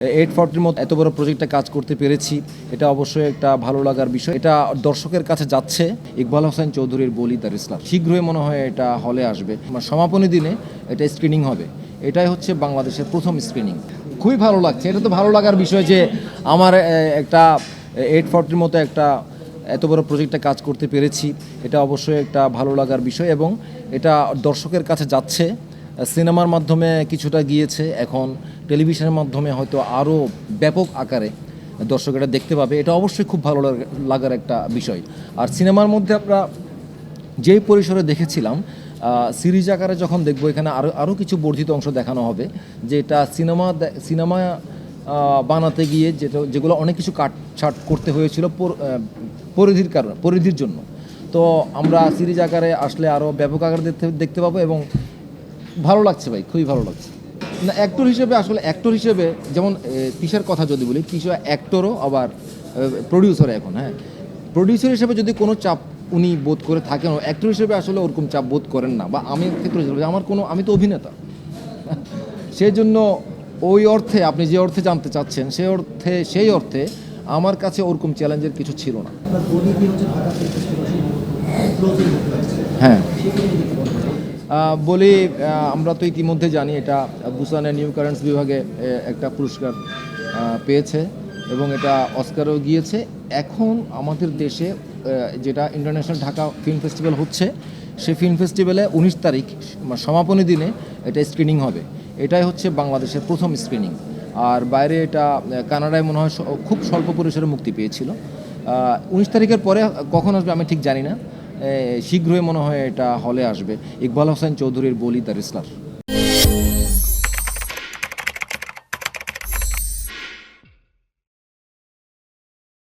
Eight ফর্টির মতো এত বড় প্রজেক্টে কাজ করতে পেরেছি, এটা অবশ্যই একটা ভালো লাগার বিষয়। এটা দর্শকের কাছে যাচ্ছে, ইকবাল হোসেন চৌধুরীর বলি তার ইসলাম। শীঘ্রই মনে হয় এটা হলে আসবে। সমাপনী দিনে এটা স্ক্রিনিং হবে। এটাই হচ্ছে বাংলাদেশের প্রথম স্ক্রিনিং খুবই ভালো লাগছে। এটা তো ভালো লাগার বিষয় যে আমার একটা এইট ফর্টির মতো একটা এত বড় প্রজেক্টে কাজ করতে পেরেছি। এটা অবশ্যই একটা ভালো লাগার বিষয় এবং এটা দর্শকের কাছে যাচ্ছে। সিনেমার মাধ্যমে কিছুটা গিয়েছে। এখন টেলিভিশনের মাধ্যমে হয়তো আরও ব্যাপক আকারে দর্শক এটা দেখতে পাবে। এটা অবশ্যই খুব ভালো লাগ- লাগার একটা বিষয়। আর সিনেমার মধ্যে আমরা যেই পরিসরে দেখেছিলাম সিরিজ আকারে যখন দেখব, এখানে আরও আরও কিছু বর্ধিত অংশ দেখানো হবে। যে এটা সিনেমা সিনেমা বানাতে গিয়ে যেটা, যেগুলো অনেক কিছু কাট, ছাট করতে হয়েছিল পরিধির কারণে, পরিধির জন্য। তো আমরা সিরিজ আকারে আসলে আরও ব্যাপক আকারে দেখতে দেখতে পাবো এবং ভালো লাগছে ভাই খুবই ভালো লাগছে। না অ্যাক্টর হিসেবে আসলে অ্যাক্টর হিসেবে যেমন তিশার কথা যদি বলি তিশা অ্যাক্টরও আবার প্রডিউসার এখন হ্যাঁ। প্রডিউসার হিসেবে যদি কোনো চাপ উনি বোধ করে থাকেন অ্যাক্টর হিসেবে আসলে ওরকম চাপ বোধ করেন না বা আমি ক্ষেত্রে হিসেবে আমার কোনো আমি তো অভিনেতা। সেই জন্য ওই অর্থে আপনি যে অর্থে জানতে চাচ্ছেন সেই অর্থে সেই অর্থে আমার কাছে ওরকম চ্যালেঞ্জের কিছু ছিল না। হ্যাঁ। বলি আমরা তো ইতিমধ্যে জানি এটা বুসানের নিউ কারেন্টস বিভাগে একটা পুরস্কার পেয়েছে এবং এটা অস্কারও গিয়েছে। এখন আমাদের দেশে যেটা ইন্টারন্যাশনাল ঢাকা ফিল্ম ফেস্টিভ্যাল হচ্ছে সেই ফিল্ম ফেস্টিভ্যালে উনিশ তারিখ সমাপনী দিনে এটা স্ক্রিনিং হবে। এটাই হচ্ছে বাংলাদেশের প্রথম স্ক্রিনিং আর বাইরে এটা কানাডায় মনে হয় খুব স্বল্প পরিসরে মুক্তি পেয়েছিল। উনিশ তারিখের পরে কখন আসবে আমি ঠিক জানি না। শীঘ্রই মনে হয় এটা হলে আসবে। ইকবাল হোসেন চৌধুরীর বলি তার ইসলার